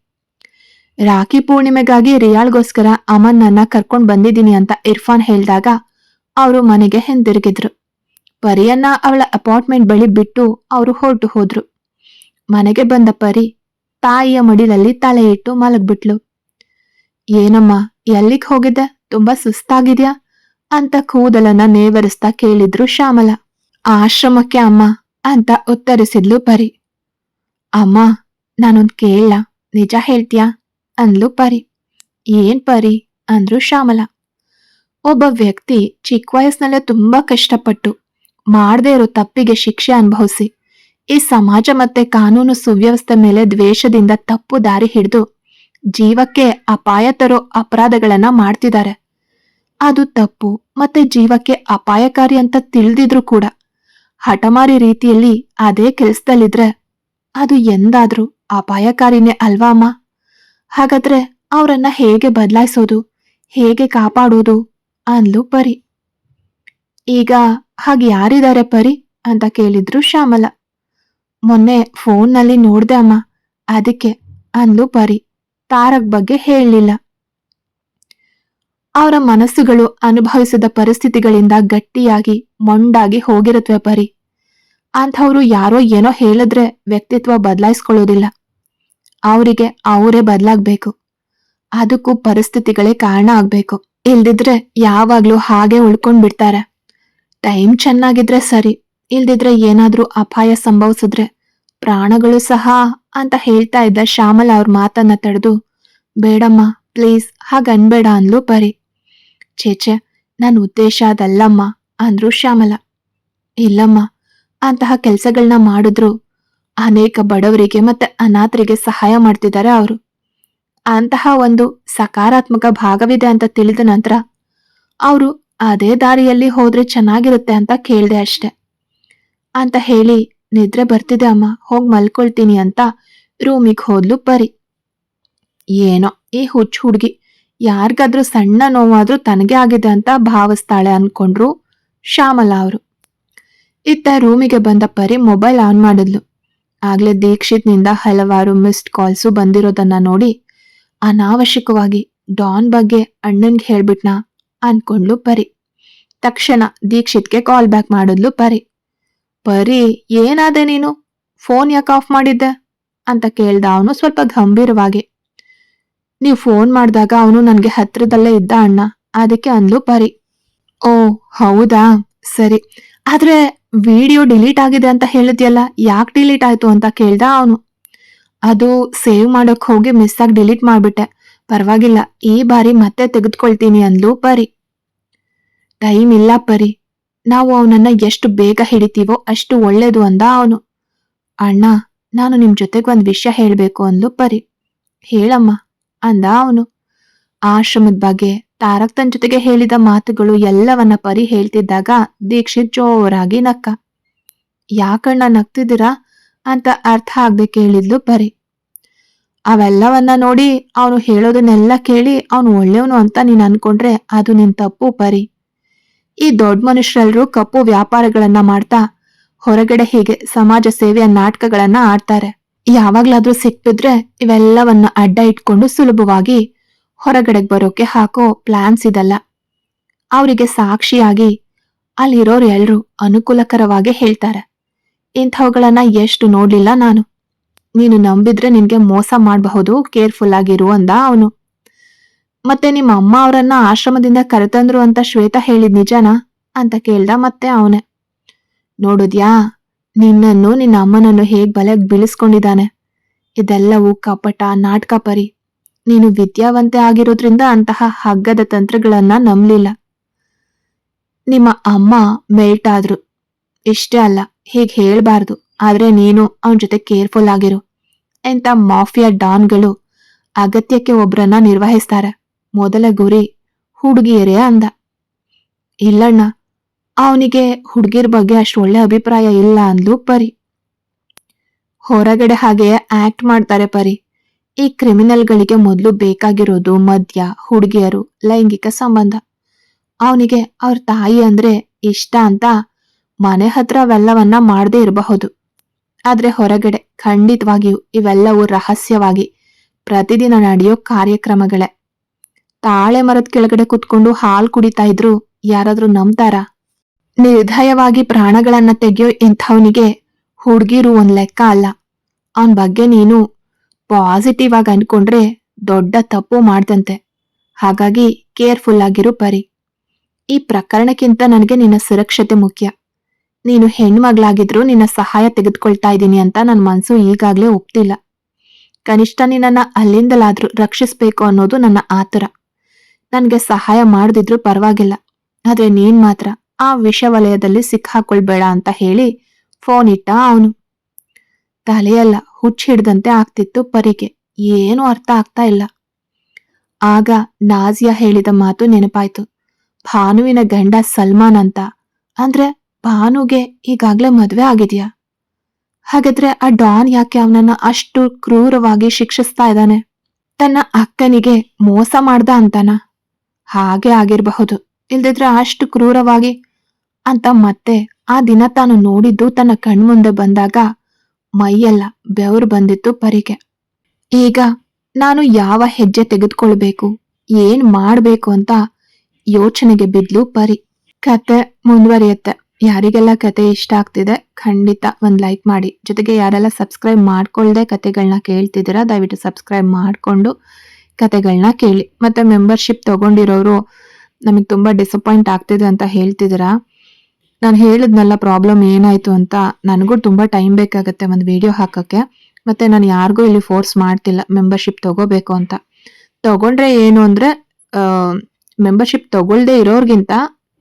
ರಾಖಿ ಪೂರ್ಣಿಮೆಗಾಗಿ ರಿಯಾಳ್ಗೋಸ್ಕರ ಅಮನ್ನನ್ನ ಕರ್ಕೊಂಡ್ ಬಂದಿದ್ದೀನಿ ಅಂತ ಇರ್ಫಾನ್ ಹೇಳಿದಾಗ ಅವರು ಮನೆಗೆ ಹಿಂದಿರುಗಿದ್ರು. ಪರಿಯನ್ನ ಅವಳ ಅಪಾರ್ಟ್ಮೆಂಟ್ ಬಳಿ ಬಿಟ್ಟು ಅವರು ಹೊರಟು ಹೋದ್ರು. ಮನೆಗೆ ಬಂದ ಪರಿ ತಾಯಿಯ ಮಡಿಲಲ್ಲಿ ತಲೆ ಇಟ್ಟು ಮಲಗ್ಬಿಟ್ಲು. ಏನಮ್ಮ, ಎಲ್ಲಿಗ್ ಹೋಗಿದ್ದೆ? ತುಂಬಾ ಸುಸ್ತಾಗಿದ್ಯಾ? ಅಂತ ಕೂದಲನ್ನ ನೇವರಿಸ್ತಾ ಕೇಳಿದ್ರು ಶ್ಯಾಮಲ. ಆಶ್ರಮಕ್ಕೆ ಅಮ್ಮ ಅಂತ ಉತ್ತರಿಸಿದ್ಲು ಪರಿ. ಅಮ್ಮ, ನಾನೊಂದ್ ಕೇಳ ನಿಜ ಹೇಳ್ತೀಯಾ? ಅಂದ್ಲು ಪರಿ. ಏನ್ ಪರಿ? ಅಂದ್ರು ಶ್ಯಾಮಲ. ಒಬ್ಬ ವ್ಯಕ್ತಿ ಚಿಕ್ಕ ವಯಸ್ಸಿನಲ್ಲೇ ತುಂಬಾ ಕಷ್ಟಪಟ್ಟು, ಮಾಡದೇ ಇರೋ ತಪ್ಪಿಗೆ ಶಿಕ್ಷೆ ಅನುಭವಿಸಿ ಈ ಸಮಾಜ ಮತ್ತೆ ಕಾನೂನು ಸುವ್ಯವಸ್ಥೆ ಮೇಲೆ ದ್ವೇಷದಿಂದ ತಪ್ಪು ದಾರಿ ಹಿಡಿದು ಜೀವಕ್ಕೆ ಅಪಾಯ ತರೋ ಅಪರಾಧಗಳನ್ನ ಮಾಡ್ತಿದ್ದಾರೆ. ಅದು ತಪ್ಪು ಮತ್ತೆ ಜೀವಕ್ಕೆ ಅಪಾಯಕಾರಿ ಅಂತ ತಿಳಿದಿದ್ರು ಕೂಡ ಹಠಮಾರಿ ರೀತಿಯಲ್ಲಿ ಅದೇ ಕೆಲಸದಲ್ಲಿದ್ರೆ ಅದು ಎಂದಾದ್ರೂ ಅಪಾಯಕಾರಿನೇ ಅಲ್ವಾ ಅಮ್ಮ? ಹಾಗಾದ್ರೆ ಅವರನ್ನ ಹೇಗೆ ಬದಲಾಯಿಸೋದು, ಹೇಗೆ ಕಾಪಾಡೋದು ಅಂದ್ಲು ಪರಿ. ಈಗ ಹಾಗೆ ಯಾರಿದ್ದಾರೆ ಪರಿ ಅಂತ ಕೇಳಿದ್ರು ಶ್ಯಾಮಲ. ಮೊನ್ನೆ ಫೋನ್ನಲ್ಲಿ ನೋಡ್ದೆ ಅಮ್ಮ. ಅದಕ್ಕೆ ಅಂದ್ಲು ಪರಿ. ತಾರಕ್ ಬಗ್ಗೆ ಹೇಳಲಿಲ್ಲ. ಅವರ ಮನಸ್ಸುಗಳು ಅನುಭವಿಸಿದ ಪರಿಸ್ಥಿತಿಗಳಿಂದ ಗಟ್ಟಿಯಾಗಿ ಮೊಂಡಾಗಿ ಹೋಗಿರುತ್ತವೆ ಪರಿ. ಅಂಥವ್ರು ಯಾರೋ ಏನೋ ಹೇಳಿದ್ರೆ ವ್ಯಕ್ತಿತ್ವ ಬದಲಾಯಿಸ್ಕೊಳ್ಳೋದಿಲ್ಲ. ಅವರಿಗೆ ಅವರೇ ಬದಲಾಗಬೇಕು. ಅದಕ್ಕೂ ಪರಿಸ್ಥಿತಿಗಳೇ ಕಾರಣ ಆಗ್ಬೇಕು. ಇಲ್ದಿದ್ರೆ ಯಾವಾಗ್ಲೂ ಹಾಗೆ ಉಳ್ಕೊಂಡ್ ಬಿಡ್ತಾರೆ. ಟೈಮ್ ಚೆನ್ನಾಗಿದ್ರೆ ಸರಿ. ಇಲ್ದಿದ್ರೆ ಏನಾದ್ರೂ ಅಪಾಯ ಸಂಭವಿಸಿದ್ರೆ ಪ್ರಾಣಗಳು ಸಹ ಅಂತ ಹೇಳ್ತಾ ಇದ್ದ ಶ್ಯಾಮಲ ಅವ್ರ ಮಾತನ್ನ ತಡೆದು, ಬೇಡಮ್ಮ ಪ್ಲೀಸ್ ಹಾಗನ್ಬೇಡ ಅಂದ್ಲು ಪರಿ. ಚೇಚೆ ನನ್ನ ಉದ್ದೇಶ ಅದಲ್ಲಮ್ಮ, ಅಂದ್ರು ಶ್ಯಾಮಲ. ಇಲ್ಲಮ್ಮ, ಅಂತಹ ಕೆಲಸಗಳನ್ನ ಮಾಡಿದ್ರು ಅನೇಕ ಬಡವರಿಗೆ ಮತ್ತೆ ಅನಾಥರಿಗೆ ಸಹಾಯ ಮಾಡ್ತಿದ್ದಾರೆ ಅವರು. ಅಂತಹ ಒಂದು ಸಕಾರಾತ್ಮಕ ಭಾಗವಿದೆ ಅಂತ ತಿಳಿದ ನಂತರ ಅವರು ಅದೇ ದಾರಿಯಲ್ಲಿ ಹೋದ್ರೆ ಚೆನ್ನಾಗಿರುತ್ತೆ ಅಂತ ಕೇಳಿದೆ ಅಷ್ಟೆ. ಅಂತ ಹೇಳಿ ನಿದ್ರೆ ಬರ್ತಿದೆ ಅಮ್ಮ, ಹೋಗಿ ಮಲ್ಕೊಳ್ತೀನಿ ಅಂತ. ರೂಮಿಗೆ ಹೋದ್ಲು ಬರಿ ಏನೋ, ಈ ಹುಚ್ಚು ಹುಡುಗಿ. ಯಾರಿಗಾದ್ರೂ ಸಣ್ಣ ನೋವಾದ್ರೂ ತನಗೆ ಆಗಿದೆ ಅಂತ ಭಾವಿಸ್ತಾಳೆ ಅನ್ಕೊಂಡ್ರು ಶ್ಯಾಮಲಾ ಅವರು. ಇತ್ತ ರೂಮಿಗೆ ಬಂದ ಪರಿ ಮೊಬೈಲ್ ಆನ್ ಮಾಡಿದ್ಲು. ಆಗ್ಲೇ ದೀಕ್ಷಿತ್ನಿಂದ ಹಲವಾರು ಮಿಸ್ಡ್ ಕಾಲ್ಸು ಬಂದಿರೋದನ್ನ ನೋಡಿ ಅನಾವಶ್ಯಕವಾಗಿ ಡಾನ್ ಬಗ್ಗೆ ಅಣ್ಣನ್ಗೆ ಹೇಳ್ಬಿಟ್ನಾ ಅನ್ಕೊಂಡ್ಲು ಪರಿ. ತಕ್ಷಣ ದೀಕ್ಷಿತ್ಗೆ ಕಾಲ್ ಬ್ಯಾಕ್ ಮಾಡಿದ್ಲು ಪರಿ. ಪರಿ ಏನಾದೆ ನೀನು? ಫೋನ್ ಯಾಕೆ ಆಫ್ ಮಾಡಿದ್ದೆ? ಅಂತ ಕೇಳ್ದ ಅವನು ಸ್ವಲ್ಪ ಗಂಭೀರವಾಗಿ. ನೀವು ಫೋನ್ ಮಾಡಿದಾಗ ಅವನು ನನಗೆ ಹತ್ತಿರದಲ್ಲೇ ಇದ್ದ ಅಣ್ಣ. ಅದಕ್ಕೆ ಅಂದ್ಲು ಪರಿ ಓ, ಹೌದಾ? ಸರಿ. ಆದ್ರೆ ವಿಡಿಯೋ ಡಿಲೀಟ್ ಆಗಿದೆ ಅಂತ ಹೇಳಿದ್ಯಲ್ಲ, ಯಾಕೆ ಡಿಲೀಟ್ ಆಯ್ತು ಅಂತ ಕೇಳ್ದ ಅವನು. ಅದು ಸೇವ್ ಮಾಡೋಕ್ ಹೋಗಿ ಮಿಸ್ ಆಗಿ ಡಿಲೀಟ್ ಮಾಡ್ಬಿಟ್ಟೆ. ಪರವಾಗಿಲ್ಲ, ಈ ಬಾರಿ ಮತ್ತೆ ತೆಗೆದುಕೊಳ್ತೀನಿ ಅಂದ್ಲು ಪರಿ ಟೈಮ್ ಇಲ್ಲ ಪರಿ ನಾವು ಅವನನ್ನ ಎಷ್ಟು ಬೇಗ ಹಿಡಿತೀವೋ ಅಷ್ಟು ಒಳ್ಳೇದು ಅಂದ ಅವನು. ಅಣ್ಣ, ನಾನು ನಿಮ್ ಜೊತೆಗೆ ಒಂದ್ ವಿಷಯ ಹೇಳ್ಬೇಕು ಅಂದ್ಲು ಪರಿ. ಹೇಳಮ್ಮ, ಅಂದ ಅವನು. ಆಶ್ರಮದ ಬಗ್ಗೆ ತಾರಕ್ ತನ್ ಜೊತೆಗೆ ಹೇಳಿದ ಮಾತುಗಳು ಎಲ್ಲವನ್ನ ಪರಿ ಹೇಳ್ತಿದ್ದಾಗ ದೀಕ್ಷಿತ್ ಜೋರಾಗಿ ನಕ್ಕ. ಯಾಕಣ್ಣ ನಗ್ತಿದ್ದೀರಾ? ಅಂತ ಅರ್ಥ ಆಗದೆ ಕೇಳಿದ್ಲು ಪರಿ. ಅವೆಲ್ಲವನ್ನ ನೋಡಿ ಅವನು ಹೇಳೋದನ್ನೆಲ್ಲ ಕೇಳಿ ಅವನು ಒಳ್ಳೆಯವನು ಅಂತ ನೀನು ಅನ್ಕೊಂಡ್ರೆ ಅದು ನಿನ್ ತಪ್ಪು ಪರಿ. ಈ ದೊಡ್ಡ ಮನುಷ್ಯರೆಲ್ಲರೂ ಕಪ್ಪು ವ್ಯಾಪಾರಗಳನ್ನ ಮಾಡ್ತಾ ಹೊರಗಡೆ ಹೀಗೆ ಸಮಾಜ ಸೇವೆಯ ನಾಟಕಗಳನ್ನ ಆಡ್ತಾರೆ. ಯಾವಾಗ್ಲಾದ್ರೂ ಸಿಕ್ಕಿದ್ರೆ ಇವೆಲ್ಲವನ್ನ ಅಡ್ಡ ಇಟ್ಕೊಂಡು ಸುಲಭವಾಗಿ ಹೊರಗಡೆಗೆ ಬರೋಕೆ ಹಾಕೋ ಪ್ಲಾನ್ಸ್ ಇದಲ್ಲ. ಅವರಿಗೆ ಸಾಕ್ಷಿಯಾಗಿ ಅಲ್ಲಿರೋರು ಎಲ್ರು ಅನುಕೂಲಕರವಾಗಿ ಹೇಳ್ತಾರೆ. ಇಂಥವುಗಳನ್ನ ಎಷ್ಟು ನೋಡ್ಲಿಲ್ಲ ನಾನು. ನೀನು ನಂಬಿದ್ರೆ ನಿನ್ಗೆ ಮೋಸ ಮಾಡಬಹುದು, ಕೇರ್ಫುಲ್ ಆಗಿರು ಅಂದ ಅವನು. ಮತ್ತೆ ನಿಮ್ಮ ಅಮ್ಮ ಅವರನ್ನ ಆಶ್ರಮದಿಂದ ಕರೆತಂದ್ರು ಅಂತ ಶ್ವೇತಾ ಹೇಳಿದ್ ನಿಜನಾ? ಅಂತ ಕೇಳ್ದ ಮತ್ತೆ ಅವನೇ. ನೋಡುದ್ಯಾ, ನಿನ್ನನ್ನು ನಿನ್ನ ಅಮ್ಮನನ್ನು ಹೇಗ್ ಬಲೆಗ್ ಬೀಳಿಸ್ಕೊಂಡಿದ್ದಾನೆ? ಇದೆಲ್ಲವೂ ಕಪಟ, ನಾಟಕ ಪರಿ. ನೀನು ವಿದ್ಯಾವಂತೆ ಆಗಿರೋದ್ರಿಂದ ಅಂತಹ ಹಗ್ಗದ ತಂತ್ರಗಳನ್ನ ನಂಬಲಿಲ್ಲ. ನಿಮ್ಮ ಅಮ್ಮ ಮೆಲ್ಟ್ ಆದ್ರು. ಇಷ್ಟೇ ಅಲ್ಲ, ಹೀಗ್ ಹೇಳ್ಬಾರ್ದು. ಆದ್ರೆ ನೀನು ಅವನ ಜೊತೆ ಕೇರ್ಫುಲ್ ಆಗಿರು. ಎಂತ ಮಾಫಿಯಾ ಡಾನ್ಗಳು ಅಗತ್ಯಕ್ಕೆ ಒಬ್ರನ್ನ ನಿರ್ವಹಿಸ್ತಾರೆ. ಮೊದಲ ಗುರಿ ಹುಡುಗಿಯರೇ ಅಂದ. ಇಲ್ಲಣ್ಣ, ಅವನಿಗೆ ಹುಡುಗಿರ್ ಬಗ್ಗೆ ಅಷ್ಟು ಒಳ್ಳೆ ಅಭಿಪ್ರಾಯ ಇಲ್ಲ ಅಂದ್ಲು ಪರಿ. ಹೊರಗಡೆ ಹಾಗೆ ಆಕ್ಟ್ ಮಾಡ್ತಾರೆ ಪರಿ. ಈ ಕ್ರಿಮಿನಲ್ಗಳಿಗೆ ಮೊದಲು ಬೇಕಾಗಿರೋದು ಮದ್ಯ, ಹುಡುಗಿಯರು, ಲೈಂಗಿಕ ಸಂಬಂಧ. ಅವನಿಗೆ ಅವ್ರ ತಾಯಿ ಅಂದ್ರೆ ಇಷ್ಟ ಅಂತ ಮನೆ ಹತ್ರ ಅವೆಲ್ಲವನ್ನ ಮಾಡದೇ ಇರಬಹುದು. ಆದ್ರೆ ಹೊರಗಡೆ ಖಂಡಿತವಾಗಿಯೂ ಇವೆಲ್ಲವೂ ರಹಸ್ಯವಾಗಿ ಪ್ರತಿದಿನ ನಡೆಯೋ ಕಾರ್ಯಕ್ರಮಗಳೇ. ತಾಳೆ ಮರದ ಕೆಳಗಡೆ ಕುತ್ಕೊಂಡು ಹಾಲ್ ಕುಡಿತಾ ಇದ್ರು. ಯಾರಾದ್ರೂ ನಂಬ್ತಾರ? ನಿರ್ದಯವಾಗಿ ಪ್ರಾಣಗಳನ್ನ ತೆಗೆಯೋ ಇಂಥವನಿಗೆ ಹುಡ್ಗಿರು ಒಂದ್ ಲೆಕ್ಕ ಅಲ್ಲ. ಅವನ್ ಬಗ್ಗೆ ನೀನು ಪಾಸಿಟಿವ್ ಆಗಿ ಅನ್ಕೊಂಡ್ರೆ ದೊಡ್ಡ ತಪ್ಪು ಮಾಡ್ದಂತೆ ಹಾಗಾಗಿ ಕೇರ್ಫುಲ್ ಆಗಿರು ಪರಿ. ಈ ಪ್ರಕರಣಕ್ಕಿಂತ ನನಗೆ ನಿನ್ನ ಸುರಕ್ಷತೆ ಮುಖ್ಯ. ನೀನು ಹೆಣ್ಮಗ್ಳಾಗಿದ್ರು ನಿನ್ನ ಸಹಾಯ ತೆಗೆದುಕೊಳ್ತಾ ಇದ್ದೀನಿ ಅಂತ ನನ್ನ ಮನಸ್ಸು ಈಗಾಗಲೇ ಒಪ್ತಿಲ್ಲ. ಕನಿಷ್ಠ ನಿನ್ನನ್ನು ಅಲ್ಲಿಂದಲಾದ್ರೂ ರಕ್ಷಿಸಬೇಕು ಅನ್ನೋದು ನನ್ನ ಆತುರ. ನನ್ಗೆ ಸಹಾಯ ಮಾಡದಿದ್ರು ಪರವಾಗಿಲ್ಲ. ಆದ್ರೆ ನೀನ್ ಮಾತ್ರ ಆ ವಿಷ ವಲಯದಲ್ಲಿ ಸಿಕ್ಕಾಕೊಳ್ಬೇಡ ಅಂತ ಹೇಳಿ ಫೋನ್ ಇಟ್ಟ ಅವನು. ತಲೆಯಲ್ಲ ಹುಚ್ಚ ಹಿಡ್ದಂತೆ ಆಗ್ತಿತ್ತು ಪರಿಗೆ. ಏನೂ ಅರ್ಥ ಆಗ್ತಾ ಇಲ್ಲ. ಆಗ ನಾಜಿಯಾ ಹೇಳಿದ ಮಾತು ನೆನಪಾಯ್ತು. ಭಾನುವಿನ ಗಂಡ ಸಲ್ಮಾನ್ ಅಂತ. ಅಂದ್ರೆ ಭಾನುಗೆ ಈಗಾಗ್ಲೇ ಮದ್ವೆ ಆಗಿದ್ಯಾ? ಹಾಗಾದ್ರೆ ಆ ಡಾನ್ ಯಾಕೆ ಅವನನ್ನ ಅಷ್ಟು ಕ್ರೂರವಾಗಿ ಶಿಕ್ಷಿಸ್ತಾ ಇದ್ದಾನೆ? ತನ್ನ ಅಕ್ಕನಿಗೆ ಮೋಸ ಮಾಡ್ದ ಅಂತಾನ? ಹಾಗೆ ಆಗಿರಬಹುದು. ಇಲ್ದಿದ್ರೆ ಅಷ್ಟು ಕ್ರೂರವಾಗಿ. ಅಂತ ಮತ್ತೆ ಆ ದಿನ ತಾನು ನೋಡಿದ್ದು ತನ್ನ ಕಣ್ಮುಂದೆ ಬಂದಾಗ ಮೈಯೆಲ್ಲ ಬೆವರು ಬಂದಿತ್ತು ಪರಿಗೆ. ಈಗ ನಾನು ಯಾವ ಹೆಜ್ಜೆ ತೆಗೆದುಕೊಳ್ಬೇಕು? ಏನ್ ಮಾಡ್ಬೇಕು ಅಂತ ಯೋಚನೆಗೆ ಬಿದ್ಲು ಪರಿ. ಕತೆ ಮುಂದುವರಿಯುತ್ತೆ. ಯಾರಿಗೆಲ್ಲ ಕತೆ ಇಷ್ಟ ಆಗ್ತಿದೆ ಖಂಡಿತ ಒಂದ್ ಲೈಕ್ ಮಾಡಿ. ಜೊತೆಗೆ ಯಾರೆಲ್ಲ ಸಬ್ಸ್ಕ್ರೈಬ್ ಮಾಡ್ಕೊಳ್ದೆ ಕತೆಗಳನ್ನ ಕೇಳ್ತಿದ್ದೀರಾ, ದಯವಿಟ್ಟು ಸಬ್ಸ್ಕ್ರೈಬ್ ಮಾಡ್ಕೊಂಡು ಕತೆಗಳನ್ನ ಕೇಳಿ. ಮತ್ತೆ ಮೆಂಬರ್ಶಿಪ್ ತಗೊಂಡಿರೋರು ನಮಗೆ ತುಂಬಾ ಡಿಸಪಾಯಿಂಟ್ ಆಗ್ತಿದೆ ಅಂತ ಹೇಳ್ತಿದ್ದೀರಾ? ನಾನು ಹೇಳಿದ್ನಲ್ಲ ಪ್ರಾಬ್ಲಮ್ ಏನಾಯ್ತು ಅಂತ. ನನಗೂ ತುಂಬಾ ಟೈಮ್ ಬೇಕಾಗುತ್ತೆ ಒಂದು ವಿಡಿಯೋ ಹಾಕಕ್ಕೆ. ಮತ್ತೆ ನಾನು ಯಾರಿಗೂ ಇಲ್ಲಿ ಫೋರ್ಸ್ ಮಾಡ್ತಿಲ್ಲ ಮೆಂಬರ್ಶಿಪ್ ತಗೋಬೇಕು ಅಂತ. ತಗೊಂಡ್ರೆ ಏನು ಅಂದ್ರೆ ಮೆಂಬರ್ಶಿಪ್ ತಗೊಳ್ದೇ ಇರೋರ್ಗಿಂತ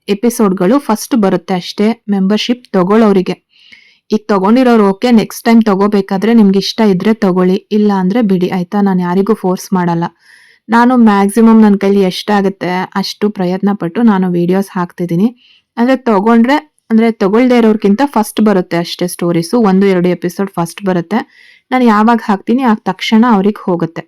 ಎಪಿಸೋಡ್ಗಳು ಫಸ್ಟ್ ಬರುತ್ತೆ ಅಷ್ಟೇ ಮೆಂಬರ್ಶಿಪ್ ತಗೊಳ್ಳೋರಿಗೆ ಈಗ ತಗೊಂಡಿರೋರು ಓಕೆ ನೆಕ್ಸ್ಟ್ ಟೈಮ್ ತಗೋಬೇಕಾದ್ರೆ ನಿಮ್ಗೆ ಇಷ್ಟ ಇದ್ರೆ ತಗೊಳ್ಳಿ ಇಲ್ಲ ಅಂದ್ರೆ ಬಿಡಿ, ಆಯ್ತಾ? ನಾನು ಯಾರಿಗೂ ಫೋರ್ಸ್ ಮಾಡಲ್ಲ. ನಾನು ಮ್ಯಾಕ್ಸಿಮಮ್ ನನ್ನ ಕೈಲಿ ಎಷ್ಟಾಗುತ್ತೆ ಅಷ್ಟು ಪ್ರಯತ್ನ ಪಟ್ಟು ನಾನು ವಿಡಿಯೋಸ್ ಹಾಕ್ತಿದ್ದೀನಿ. ಅಂದರೆ ತೊಗೊಂಡ್ರೆ, ಅಂದರೆ ತೊಗೊಳ್ದೇ ಇರೋರ್ಗಿಂತ ಫಸ್ಟ್ ಬರುತ್ತೆ ಅಷ್ಟೇ ಸ್ಟೋರೀಸು ಒಂದು, ಎರಡು ಎಪಿಸೋಡ್ ಫಸ್ಟ್ ಬರುತ್ತೆ. ನಾನು ಯಾವಾಗ ಹಾಕ್ತೀನಿ ಆ ತಕ್ಷಣ ಅವ್ರಿಗೆ ಹೋಗುತ್ತೆ.